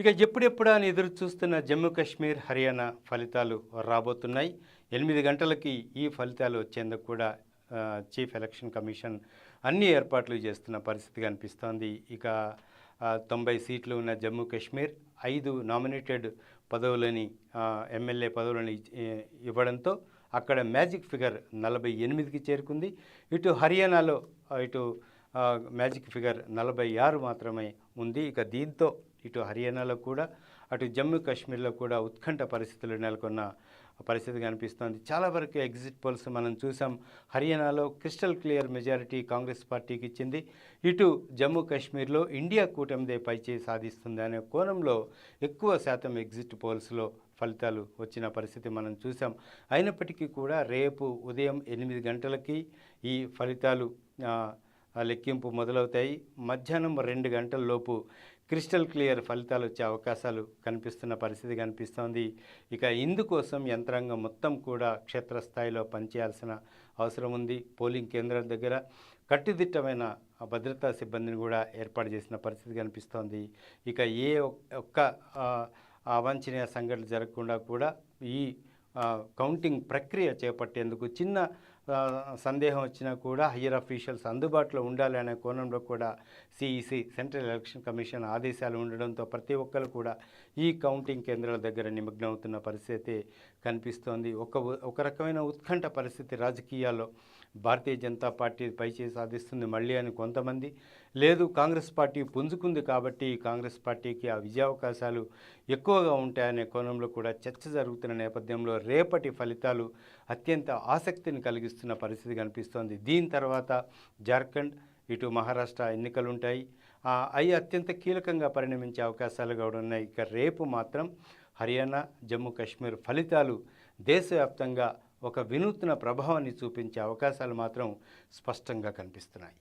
ఇక ఎప్పుడెప్పుడా అని ఎదురు చూస్తున్న జమ్మూ కాశ్మీర్ హర్యానా ఫలితాలు రాబోతున్నాయి. ఎనిమిది గంటలకి ఈ ఫలితాలు వచ్చేందుకు కూడా చీఫ్ ఎలక్షన్ కమిషన్ అన్ని ఏర్పాట్లు చేస్తున్న పరిస్థితి కనిపిస్తోంది ఇక తొంభై సీట్లు ఉన్న జమ్మూ కాశ్మీర్ ఐదు నామినేటెడ్ పదవులని ఎమ్మెల్యే పదవులని ఇవ్వడంతో అక్కడ మ్యాజిక్ ఫిగర్ నలభై ఎనిమిదికి చేరుకుంది. ఇటు హర్యానాలో ఇటు మ్యాజిక్ ఫిగర్ నలభై ఆరు మాత్రమే ఉంది. ఇక దీంతో ఇటు హర్యానాలో కూడా అటు జమ్మూ కాశ్మీర్లో కూడా ఉత్కంఠ పరిస్థితులు నెలకొన్న పరిస్థితి కనిపిస్తోంది. చాలా వరకు ఎగ్జిట్ పోల్స్ మనం చూసాం. హర్యానాలో క్రిస్టల్ క్లియర్ మెజారిటీ కాంగ్రెస్ పార్టీకి ఇచ్చింది. ఇటు జమ్మూ కాశ్మీర్లో ఇండియా కూటమిదే పైచే సాధిస్తుంది అనే కోణంలో ఎక్కువ శాతం ఎగ్జిట్ పోల్స్లో ఫలితాలు వచ్చిన పరిస్థితి మనం చూసాం. అయినప్పటికీ కూడా రేపు ఉదయం ఎనిమిది గంటలకి ఈ ఫలితాలు లెక్కింపు మొదలవుతాయి. మధ్యాహ్నం రెండు గంటల లోపు క్రిస్టల్ క్లియర్ ఫలితాలు వచ్చే అవకాశాలు కనిపిస్తున్న పరిస్థితి కనిపిస్తోంది. ఇక ఇందుకోసం యంత్రాంగం మొత్తం కూడా క్షేత్రస్థాయిలో పనిచేయాల్సిన అవసరం ఉంది. పోలింగ్ కేంద్రాల దగ్గర కట్టుదిట్టమైన భద్రతా సిబ్బందిని కూడా ఏర్పాటు చేసిన పరిస్థితి కనిపిస్తోంది. ఇక ఏ ఒక్క అవాంఛనీయ సంఘటన జరగకుండా కూడా ఈ కౌంటింగ్ ప్రక్రియ చేపట్టేందుకు చిన్న సందేహం వచ్చినా కూడా హయ్యర్ అఫీషియల్స్ అందుబాటులో ఉండాలి అనే కోణంలో కూడా సిఈసి సెంట్రల్ ఎలక్షన్ కమిషన్ ఆదేశాలు ఉండడంతో ప్రతి ఒక్కరు కూడా ఈ కౌంటింగ్ కేంద్రాల దగ్గర నిమగ్నమవుతున్న పరిస్థితి కనిపిస్తోంది. ఒక ఒక రకమైన ఉత్కంఠ పరిస్థితి రాజకీయాల్లో భారతీయ జనతా పార్టీ పైచే సాధిస్తుంది మళ్ళీ అని కొంతమంది. లేదు కాంగ్రెస్ పార్టీ పుంజుకుంది కాబట్టి కాంగ్రెస్ పార్టీకి ఆ విజయావకాశాలు ఎక్కువగా ఉంటాయనే కోణంలో కూడా చర్చ జరుగుతున్న నేపథ్యంలో రేపటి ఫలితాలు అత్యంత ఆసక్తిని కలిగిస్తున్న పరిస్థితి కనిపిస్తోంది. దీని తర్వాత జార్ఖండ్ ఇటు మహారాష్ట్ర ఎన్నికలు ఉంటాయి అవి అత్యంత కీలకంగా పరిణమించే అవకాశాలు కూడా ఉన్నాయి. ఇక రేపు మాత్రం హర్యానా జమ్మూ కాశ్మీర్ ఫలితాలు దేశవ్యాప్తంగా ఒక వినూత్న ప్రభావాన్ని చూపించే అవకాశాలు మాత్రం స్పష్టంగా కనిపిస్తున్నాయి.